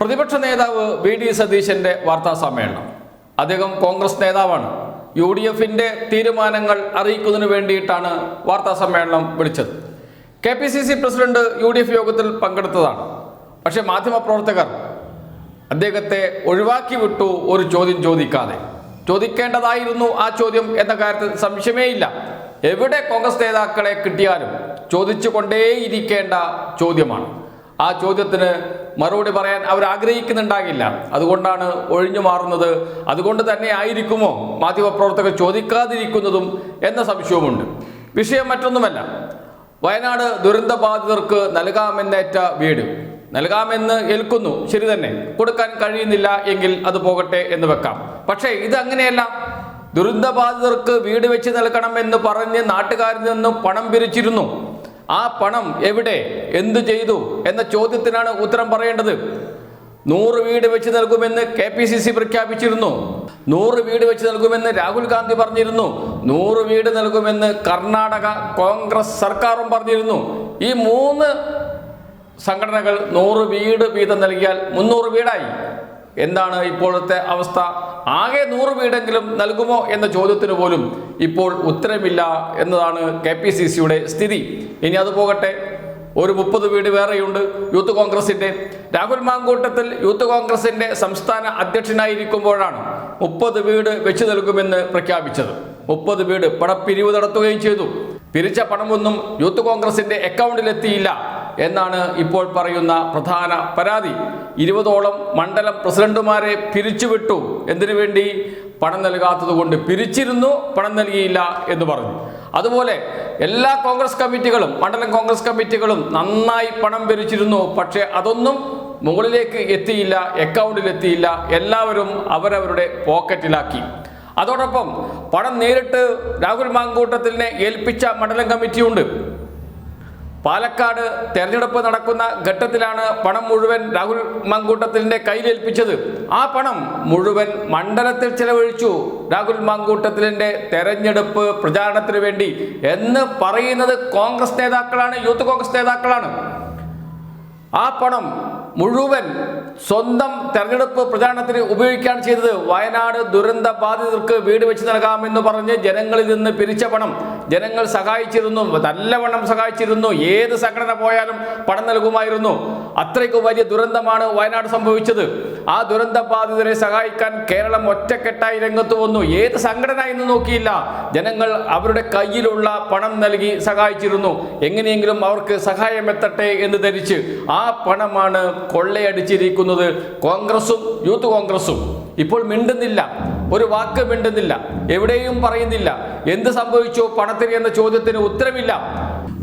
പ്രതിപക്ഷ നേതാവ് V D സതീശന്റെ വാർത്താ സമ്മേളനം. അദ്ദേഹം കോൺഗ്രസ് നേതാവാണ്. യു ഡി എഫിന്റെ തീരുമാനങ്ങൾ അറിയിക്കുന്നതിന് വേണ്ടിയിട്ടാണ് വാർത്താ സമ്മേളനം വിളിച്ചത്. K P C C president U D F യോഗത്തിൽ പങ്കെടുത്തതാണ്. പക്ഷേ മാധ്യമപ്രവർത്തകർ അദ്ദേഹത്തെ ഒഴിവാക്കി വിട്ടു ഒരു ചോദ്യം ചോദിക്കാതെ. ചോദിക്കേണ്ടതായിരുന്നു ആ ചോദ്യം എന്ന കാര്യത്തിൽ സംശയമേയില്ല. എവിടെ കോൺഗ്രസ് നേതാക്കളെ കിട്ടിയാലും ചോദിച്ചു കൊണ്ടേയിരിക്കേണ്ട ചോദ്യമാണ്. ആ ചോദ്യത്തിന് മറുപടി പറയാൻ അവർ ആഗ്രഹിക്കുന്നുണ്ടാകില്ല അതുകൊണ്ടാണ് ഒഴിഞ്ഞു മാറുന്നത്. അതുകൊണ്ട് തന്നെ ആയിരിക്കുമോ മാധ്യമപ്രവർത്തകർ ചോദിക്കാതിരിക്കുന്നതും എന്ന സംശയവുമുണ്ട്. വിഷയം മറ്റൊന്നുമല്ല. വയനാട് ദുരന്തബാധിതർക്ക് നൽകാമെന്നേറ്റ വീട്. നൽകാമെന്ന് ഏൽക്കുന്നു. ശരി തന്നെ. കൊടുക്കാൻ കഴിയുന്നില്ല എങ്കിൽ അത് പോകട്ടെ എന്ന് വെക്കാം. പക്ഷേ ഇത് അങ്ങനെയല്ല. ദുരന്തബാധിതർക്ക് വീട് വെച്ച് നൽകണം എന്ന് പറഞ്ഞ് നാട്ടുകാരിൽ നിന്നും പണം പിരിച്ചിരുന്നു. ആ പണം എവിടെ? എന്തു ചെയ്തു? എന്ന ചോദ്യത്തിനാണ് ഉത്തരം പറയേണ്ടത്. നൂറ് വീട് വെച്ച് നൽകുമെന്ന് കെ പി സി സി പ്രഖ്യാപിച്ചിരുന്നു. നൂറ് വീട് വെച്ച് നൽകുമെന്ന് രാഹുൽ ഗാന്ധി പറഞ്ഞിരുന്നു. നൂറ് വീട് നൽകുമെന്ന് കർണാടക കോൺഗ്രസ് സർക്കാരും പറഞ്ഞിരുന്നു. ഈ മൂന്ന് സംഘടനകൾ നൂറ് വീട് വീതം നൽകിയാൽ മുന്നൂറ് വീടായി. എന്താണ് ഇപ്പോഴത്തെ അവസ്ഥ? ആകെ നൂറ് വീടെങ്കിലും നൽകുമോ എന്ന ചോദ്യത്തിന് പോലും ഇപ്പോൾ ഉത്തരമില്ല എന്നതാണ് കെ പി സി സിയുടെ സ്ഥിതി. ഇനി അത് പോകട്ടെ. ഒരു മുപ്പത് വീട് വേറെയുണ്ട് യൂത്ത് കോൺഗ്രസിന്റെ. രാഹുൽ മാങ്കൂട്ടത്തിൽ യൂത്ത് കോൺഗ്രസിന്റെ സംസ്ഥാന അധ്യക്ഷനായിരിക്കുമ്പോഴാണ് മുപ്പത് വീട് വെച്ചു നൽകുമെന്ന് പ്രഖ്യാപിച്ചത്. മുപ്പത് വീട് പണപ്പിരിവ് നടത്തുകയും ചെയ്തു. പിരിച്ച പണമൊന്നും യൂത്ത് കോൺഗ്രസിന്റെ അക്കൗണ്ടിലെത്തിയില്ല എന്നാണ് ഇപ്പോൾ പറയുന്ന പ്രധാന പരാതി. ഇരുപതോളം മണ്ഡലം പ്രസിഡന്റുമാരെ പിരിച്ചുവിട്ടു. എന്തിനു വേണ്ടി? പണം നൽകാത്തത് കൊണ്ട് പിരിച്ചിരുന്നു പണം നൽകിയില്ല എന്ന് പറഞ്ഞു. അതുപോലെ എല്ലാ കോൺഗ്രസ് കമ്മിറ്റികളും മണ്ഡലം കോൺഗ്രസ് കമ്മിറ്റികളും നന്നായി പണം പിരിച്ചിരുന്നു. പക്ഷേ അതൊന്നും മുകളിലേക്ക് എത്തിയില്ല അക്കൗണ്ടിൽ എത്തിയില്ല. എല്ലാവരും അവരവരുടെ പോക്കറ്റിലാക്കി. അതോടൊപ്പം പണം നേരിട്ട് രാഹുൽ മാങ്കൂട്ടത്തിനെ ഏൽപ്പിച്ച മണ്ഡലം കമ്മിറ്റിയുണ്ട്. പാലക്കാട് തെരഞ്ഞെടുപ്പ് നടക്കുന്ന ഘട്ടത്തിലാണ് പണം മുഴുവൻ രാഹുൽ മാങ്കൂട്ടത്തിന്റെ കയ്യിലേൽപ്പിച്ചത്. ആ പണം മുഴുവൻ മണ്ഡലത്തിൽ ചെലവഴിച്ചു രാഹുൽ മാങ്കൂട്ടത്തിന്റെ തെരഞ്ഞെടുപ്പ് പ്രചാരണത്തിന് വേണ്ടി എന്ന് പറയുന്നത് കോൺഗ്രസ് നേതാക്കളാണ് യൂത്ത് കോൺഗ്രസ് നേതാക്കളാണ്. ആ പണം മുഴുവൻ സ്വന്തം തെരഞ്ഞെടുപ്പ് പ്രചാരണത്തിന് ഉപയോഗിക്കുകയാണ് ചെയ്തത്. വയനാട് ദുരന്ത ബാധിതർക്ക് വീട് വെച്ച് നൽകാമെന്ന് പറഞ്ഞ് ജനങ്ങളിൽ നിന്ന് പിരിച്ച പണം ജനങ്ങൾ സഹായിച്ചിരുന്നു നല്ലവണ്ണം സഹായിച്ചിരുന്നു ഏത് സംഘടന പോയാലും പണം നൽകുമായിരുന്നു. അത്രയ്ക്ക് വലിയ ദുരന്തമാണ് വയനാട് സംഭവിച്ചത്. ആ ദുരന്ത ബാധിതരെ സഹായിക്കാൻ കേരളം ഒറ്റക്കെട്ടായി രംഗത്ത് വന്നു. ഏത് സംഘടന എന്ന് നോക്കിയില്ല. ജനങ്ങൾ അവരുടെ കയ്യിലുള്ള പണം നൽകി സഹായിച്ചിരുന്നു. എങ്ങനെയെങ്കിലും അവർക്ക് സഹായം എത്തട്ടെ എന്ന് ധരിച്ച് ആ പണമാണ് കൊള്ളയടിച്ചിരിക്കുന്നത്. കോൺഗ്രസും യൂത്ത് കോൺഗ്രസും. ഇപ്പോൾ മിണ്ടുന്നില്ല. ഒരു വാക്ക് മിണ്ടുന്നില്ല. എവിടെയും പറയുന്നില്ല. എന്ത് സംഭവിച്ചു? പണത്തിന് എന്ന ചോദ്യത്തിന് ഉത്തരമില്ല.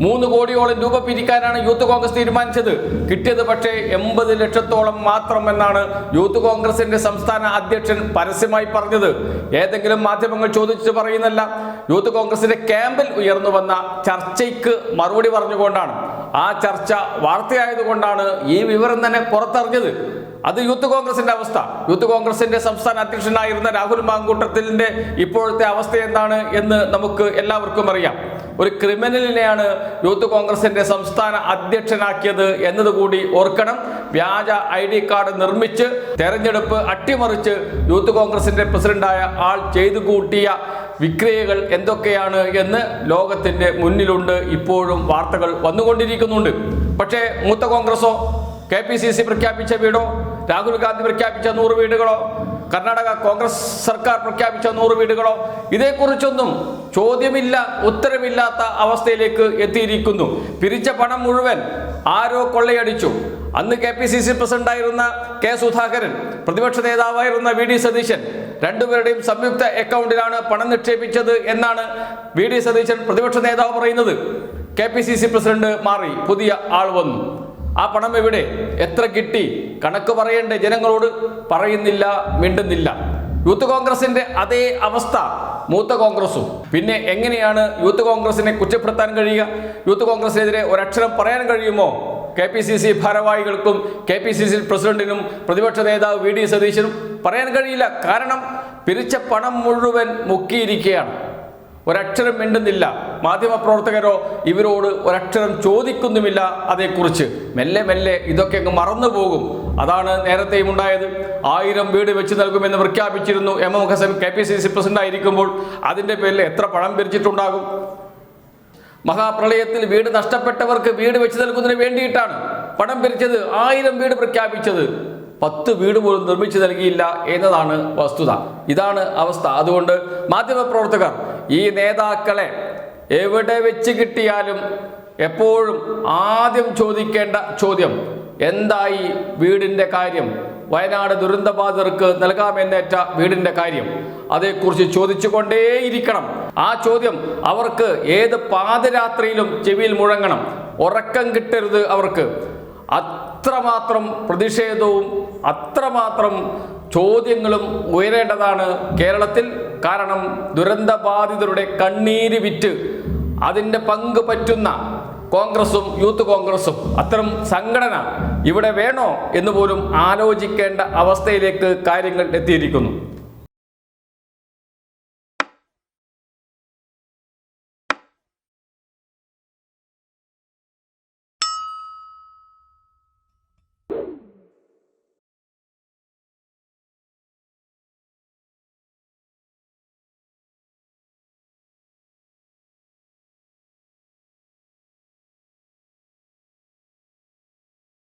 മൂന്ന് കോടിയോളം രൂപ പിരിക്കാനാണ് യൂത്ത് കോൺഗ്രസ് തീരുമാനിച്ചത്. കിട്ടിയത് പക്ഷേ എൺപത് ലക്ഷത്തോളം മാത്രം എന്നാണ് യൂത്ത് കോൺഗ്രസിന്റെ സംസ്ഥാന അധ്യക്ഷൻ പരസ്യമായി പറഞ്ഞത്. ഏതെങ്കിലും മാധ്യമങ്ങൾ ചോദിച്ചു പറയുന്നല്ല യൂത്ത് കോൺഗ്രസിന്റെ ക്യാമ്പിൽ ഉയർന്നു വന്ന ചർച്ചയ്ക്ക് മറുപടി പറഞ്ഞുകൊണ്ടാണ്. ആ ചർച്ച വാർത്തയായതുകൊണ്ടാണ് ഈ വിവരം തന്നെ പുറത്തറിഞ്ഞത്. അത് യൂത്ത് കോൺഗ്രസിന്റെ അവസ്ഥ. യൂത്ത് കോൺഗ്രസിന്റെ സംസ്ഥാന അധ്യക്ഷനായിരുന്ന രാഹുൽ മാങ്കൂട്ടത്തിന്റെ ഇപ്പോഴത്തെ അവസ്ഥ എന്താണ് എന്ന് നമുക്ക് എല്ലാവർക്കും അറിയാം. ഒരു ക്രിമിനലിനെയാണ് യൂത്ത് കോൺഗ്രസിന്റെ സംസ്ഥാന അധ്യക്ഷനാക്കിയത് എന്നതുകൂടി ഓർക്കണം. വ്യാജ ഐ ഡി കാർഡ് നിർമ്മിച്ച് തെരഞ്ഞെടുപ്പ് അട്ടിമറിച്ച് യൂത്ത് കോൺഗ്രസിന്റെ പ്രസിഡന്റായ ആൾ ചെയ്തു കൂട്ടിയ വിക്രിയകൾ എന്തൊക്കെയാണ് എന്ന് ലോകത്തിന്റെ മുന്നിലുണ്ട്. ഇപ്പോഴും വാർത്തകൾ വന്നുകൊണ്ടിരിക്കുന്നുണ്ട്. പക്ഷേ മൂത്ത കോൺഗ്രസോ കെ പി സി സി പ്രഖ്യാപിച്ച വീടോ രാഹുൽ ഗാന്ധി പ്രഖ്യാപിച്ച നൂറ് വീടുകളോ കർണാടക കോൺഗ്രസ് സർക്കാർ പ്രഖ്യാപിച്ച നൂറ് വീടുകളോ ഇതേക്കുറിച്ചൊന്നും ചോദ്യമില്ല ഉത്തരമില്ലാത്ത അവസ്ഥയിലേക്ക് എത്തിയിരിക്കുന്നു. പിരിച്ച പണം മുഴുവൻ ആരോ കൊള്ളയടിച്ചു. അന്ന് കെ പി സി സി പ്രസിഡന്റായിരുന്ന കെ സുധാകരൻ പ്രതിപക്ഷ നേതാവായിരുന്ന വി ഡി സതീശൻ രണ്ടുപേരുടെയും സംയുക്ത അക്കൗണ്ടിലാണ് പണം നിക്ഷേപിച്ചത് എന്നാണ് വി ഡി സതീശൻ പ്രതിപക്ഷ നേതാവ് പറയുന്നത്. K P C C president മാറി പുതിയ ആൾ വന്നു. ആ പണം എവിടെ? എത്ര കിട്ടി? കണക്ക് പറയേണ്ടേ? ജനങ്ങളോട് പറയുന്നില്ല മിണ്ടുന്നില്ല. യൂത്ത് കോൺഗ്രസിന്റെ അതേ അവസ്ഥ മൂത്ത കോൺഗ്രസും. പിന്നെ എങ്ങനെയാണ് യൂത്ത് കോൺഗ്രസിനെ കുറ്റപ്പെടുത്താൻ കഴിയുക? യൂത്ത് കോൺഗ്രസിനെതിരെ ഒരക്ഷരം പറയാൻ കഴിയുമോ? കെ പി സി സി ഭാരവാഹികൾക്കും കെ പി സി സി പ്രസിഡന്റിനും പ്രതിപക്ഷ നേതാവ് വി ഡി സതീശനും പറയാൻ കഴിയില്ല. കാരണം പിരിച്ച പണം മുഴുവൻ മുക്കിയിരിക്കുകയാണ്. ഒരക്ഷരം മിണ്ടുന്നില്ല. മാധ്യമപ്രവർത്തകരോ ഇവരോട് ഒരക്ഷരം ചോദിക്കുന്നുമില്ല അതേക്കുറിച്ച്. മെല്ലെ മെല്ലെ ഇതൊക്കെ അങ്ങ് മറന്നു പോകും. അതാണ് നേരത്തെയും ഉണ്ടായത്. ആയിരം വീട് വെച്ച് നൽകുമെന്ന് പ്രഖ്യാപിച്ചിരുന്നു M. M. Hassan K P C C president ആയിരിക്കുമ്പോൾ. അതിന്റെ പേരിൽ എത്ര പണം പിരിച്ചിട്ടുണ്ടാകും? മഹാപ്രളയത്തിൽ വീട് നഷ്ടപ്പെട്ടവർക്ക് വീട് വെച്ച് നൽകുന്നതിന് വേണ്ടിയിട്ടാണ് പണം പിരിച്ചത് ആയിരം വീട് പ്രഖ്യാപിച്ചത്. പത്ത് വീട് പോലും നിർമ്മിച്ചു നൽകിയില്ല എന്നതാണ് വസ്തുത. ഇതാണ് അവസ്ഥ. അതുകൊണ്ട് മാധ്യമപ്രവർത്തകർ ഈ നേതാക്കളെ എവിടെ വെച്ച് കിട്ടിയാലും എപ്പോഴും ആദ്യം ചോദിക്കേണ്ട ചോദ്യം എന്തായി വീടിന്റെ കാര്യം? വയനാട് ദുരന്തബാധിതർക്ക് നൽകാമെന്നേറ്റ വീടിന്റെ കാര്യം. അതേക്കുറിച്ച് ചോദിച്ചുകൊണ്ടേയിരിക്കണം. ആ ചോദ്യം അവർക്ക് ഏത് പാതിരാത്രിയിലും ചെവിയിൽ മുഴങ്ങണം. ഉറക്കം കിട്ടരുത് അവർക്ക്. അത്രമാത്രം പ്രതിഷേധവും അത്രമാത്രം ചോദ്യങ്ങളും ഉയരേണ്ടതാണ് കേരളത്തിൽ. കാരണം ദുരന്തബാധിതരുടെ കണ്ണീര് വിറ്റ് അതിന്റെ പങ്ക് പറ്റുന്ന കോൺഗ്രസും യൂത്ത് കോൺഗ്രസും അത്തരം സംഘടന ഇവിടെ വേണോ എന്ന് പോലും ആലോചിക്കേണ്ട അവസ്ഥയിലേക്ക് കാര്യങ്ങൾ എത്തിയിരിക്കുന്നു.